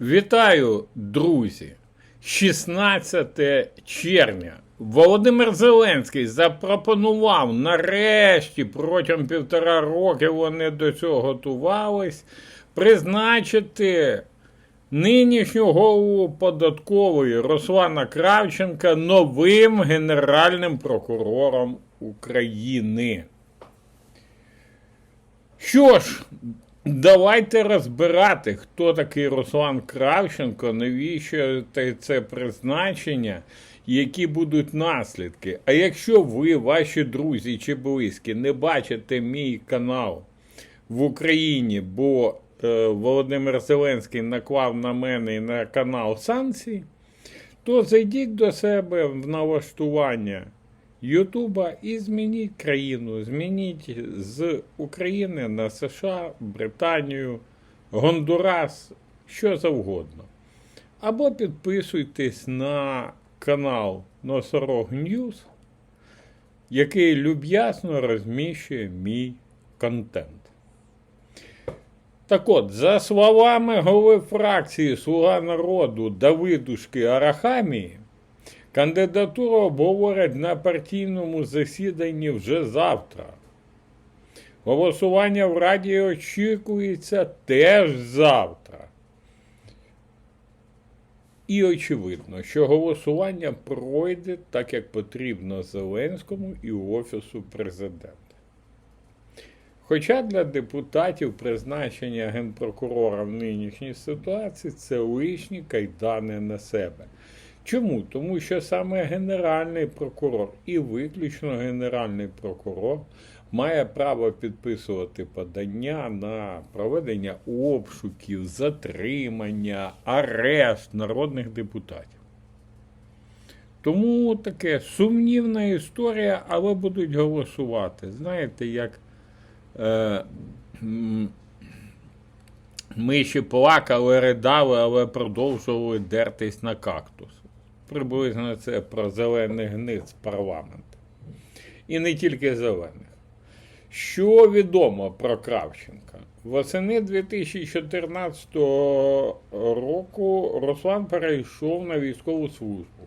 Вітаю, друзі! 16 червня. Володимир Зеленський запропонував нарешті протягом півтора роки вони до цього готувались призначити нинішню голову податкової Руслана Кравченка новим генеральним прокурором України. Що ж, давайте розбирати, хто такий Руслан Кравченко, навіщо це призначення, які будуть наслідки. А якщо ви, ваші друзі чи близькі, не бачите мій канал в Україні, бо е, Володимир Зеленський наклав на мене і на канал санкцій, то зайдіть до себе в налаштування Ютуба і змініть країну, змініть з України на США, Британію, Гондурас, що завгодно. Або підписуйтесь на канал Носорог Ньюс, який люб'язно розміщує мій контент. Так от, за словами голови фракції Слуга народу Давидушки Арахамії, Кандидатуру обговорять на партійному засіданні вже завтра. Голосування в Раді очікується теж завтра. І очевидно, що голосування пройде так, як потрібно Зеленському і Офісу президента. Хоча для депутатів призначення генпрокурора в нинішній ситуації це лишні кайдани на себе. Чому? Тому що саме Генеральний прокурор і виключно Генеральний прокурор має право підписувати подання на проведення обшуків, затримання, арешт народних депутатів. Тому таке сумнівна історія, але будуть голосувати. Знаєте, як е, ми ще плакали, ридали, але продовжували дертись на кактус. Приблизно це про зелених гниць парламенту. І не тільки зелених. Що відомо про Кравченка? Восени 2014 року Руслан перейшов на військову службу.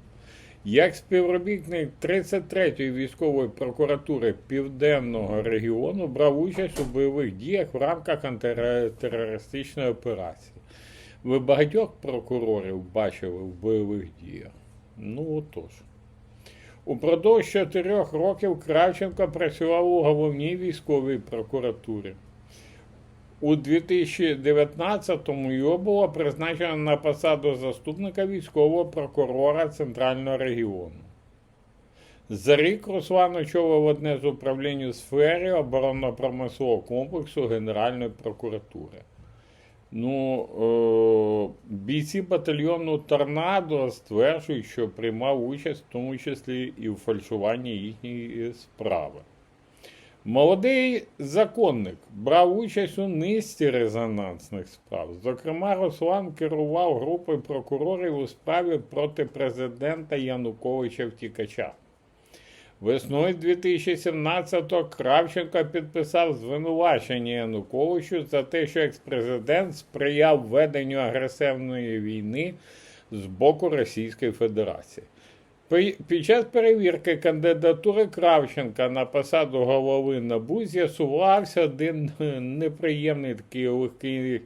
Як співробітник 33-ї військової прокуратури Південного регіону брав участь у бойових діях в рамках антитерористичної операції. Ви багатьох прокурорів бачили в бойових діях? Ну отож. Упродовж чотирьох років Кравченко працював у головній військовій прокуратурі. У 2019-му його було призначено на посаду заступника військового прокурора Центрального регіону. За рік Руслан очолив одне з управлінь у сфері оборонно-промислового комплексу Генеральної прокуратури. Ну, е, бійці батальйону Торнадо стверджують, що приймав участь в тому числі і в фальшуванні їхньої справи. Молодий законник брав участь у низці резонансних справ. Зокрема, Руслан керував групою прокурорів у справі проти президента Януковича Втікача. Весною 2017-го Кравченко підписав звинувачення Януковичу за те, що експрезидент сприяв веденню агресивної війни з боку Російської Федерації. Під час перевірки кандидатури Кравченка на посаду голови НАБУ з'ясувався один неприємний такий легкий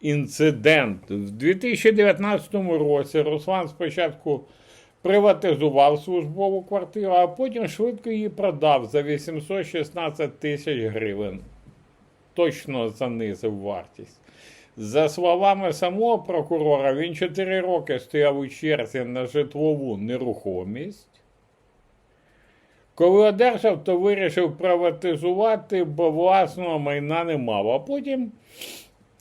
інцидент. В 2019 році Руслан спочатку приватизував службову квартиру, а потім швидко її продав за 816 тисяч гривень. Точно занизив вартість. За словами самого прокурора, він 4 роки стояв у черзі на житлову нерухомість. Коли одержав, то вирішив приватизувати, бо власного майна не мав. А потім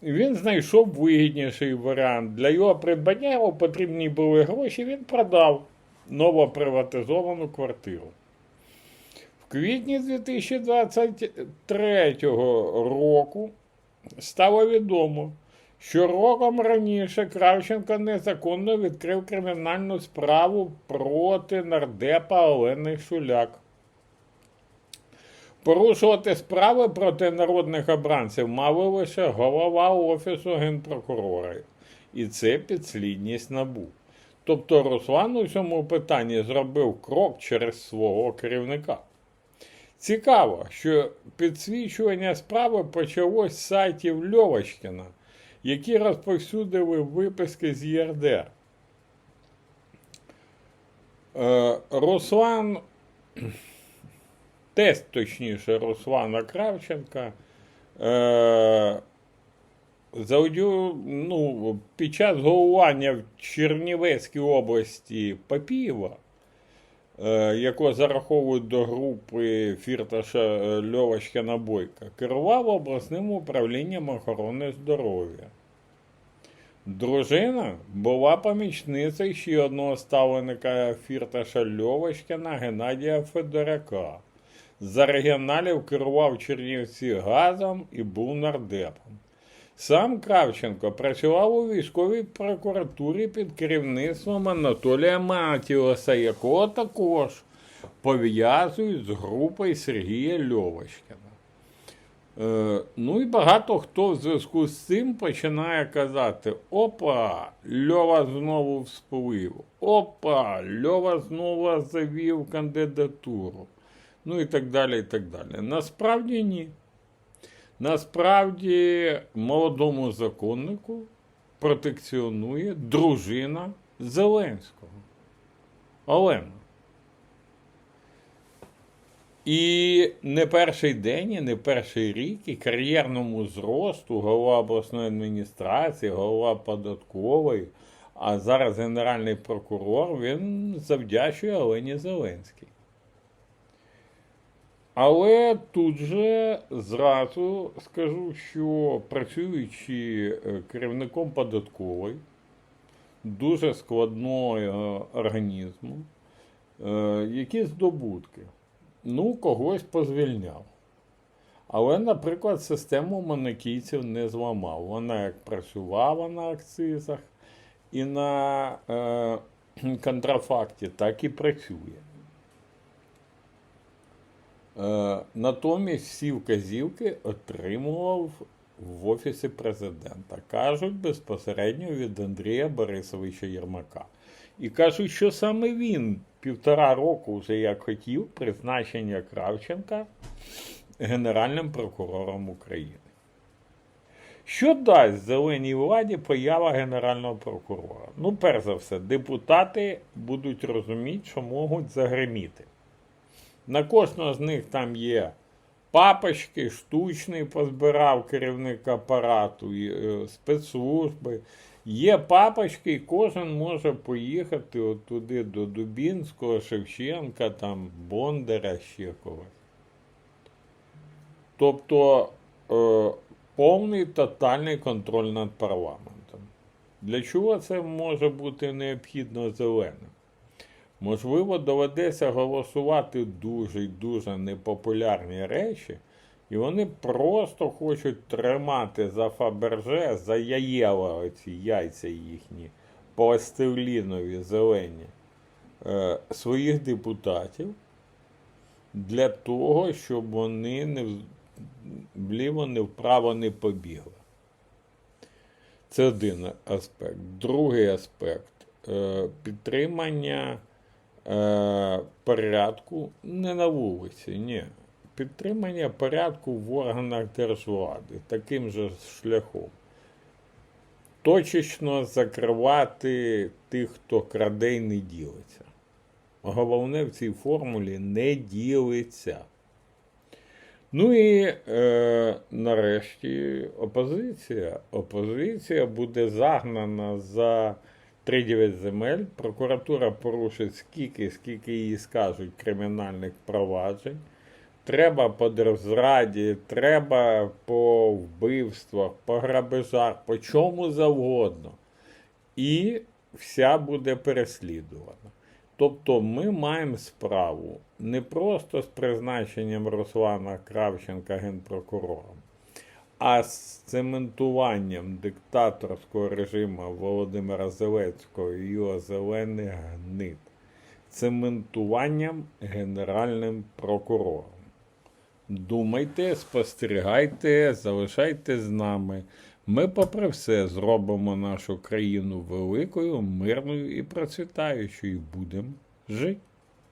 він знайшов вигідніший варіант. Для його придбання йому потрібні були гроші, він продав новоприватизовану квартиру. В квітні 2023 року стало відомо, що роком раніше Кравченко незаконно відкрив кримінальну справу проти нардепа Олени Шуляк. Порушувати справи проти народних обранців мали лише голова Офісу генпрокурора І це підслідність набу. Тобто Руслан у цьому питанні зробив крок через свого керівника. Цікаво, що підсвічування справи почалось з сайтів Льовочкіна, які розповсюдили виписки з ЄРДР. Е, Руслан, тест точніше Руслана Кравченка, аудіо, ну, під час головування в Чернівецькій області Папієва, е, якого зараховують до групи Фірташа е, Льовочкина Бойка, керував обласним управлінням охорони здоров'я. Дружина була помічницею ще одного ставленика Фірташа Льовочкина Геннадія Федоряка. За регіоналів керував Чернівці газом і був нардепом. Сам Кравченко працював у військовій прокуратурі під керівництвом Анатолія Матіоса, якого також пов'язують з групою Сергія Льовочкина. Е, ну і багато хто в зв'язку з цим починає казати: Опа, Льова знову всплив, опа, Льова знову завів кандидатуру. Ну і так далі. і так далі. Насправді ні. Насправді молодому законнику протекціонує дружина Зеленського. Олена. І не перший день, і не перший рік, і кар'єрному зросту голова обласної адміністрації, голова податкової, а зараз генеральний прокурор, він завдячує Олені Зеленській. Але тут же зразу скажу, що працюючи е, керівником податкової, дуже складного організму, е, які здобутки. Ну, когось позвільняв. Але, наприклад, систему монокійців не зламав. Вона як працювала на акцизах і на е, контрафакті, так і працює. Е, натомість всі вказівки отримував в Офісі президента. Кажуть безпосередньо від Андрія Борисовича Єрмака. І кажуть, що саме він півтора року вже як хотів призначення Кравченка Генеральним прокурором України. Що дасть зеленій владі поява Генерального прокурора? Ну, перш за все, депутати будуть розуміти, що можуть загриміти. На кожного з них там є папочки, штучний позбирав керівник апарату, е, спецслужби. Є папочки, і кожен може поїхати от туди до Дубінського, Шевченка, там, Бондаря, ще когось. Тобто е, повний тотальний контроль над парламентом. Для чого це може бути необхідно зеленим? Можливо, доведеться голосувати дуже й дуже непопулярні речі, і вони просто хочуть тримати за Фаберже, за Яєва оці яйця їхні, пластилінові, зелені, е, своїх депутатів для того, щоб вони не вліво, не вправо не побігли. Це один аспект. Другий аспект е, підтримання е, порядку не на вулиці, ні. Підтримання порядку в органах держвлади таким же шляхом. Точечно закривати тих, хто краде й не ділиться. Головне в цій формулі не ділиться. Ну і е, нарешті опозиція. Опозиція буде загнана за 3-9 земель. Прокуратура порушить скільки, скільки їй скажуть кримінальних проваджень. Треба по держзраді, треба по вбивствах, по грабежах, по чому завгодно. І вся буде переслідувана. Тобто ми маємо справу не просто з призначенням Руслана Кравченка генпрокурором, а з цементуванням диктаторського режиму Володимира Зеленського і його зелених гнид, цементуванням генеральним прокурором. Думайте, спостерігайте, залишайте з нами. Ми, попри все, зробимо нашу країну великою, мирною і процвітаючою. Будемо жити.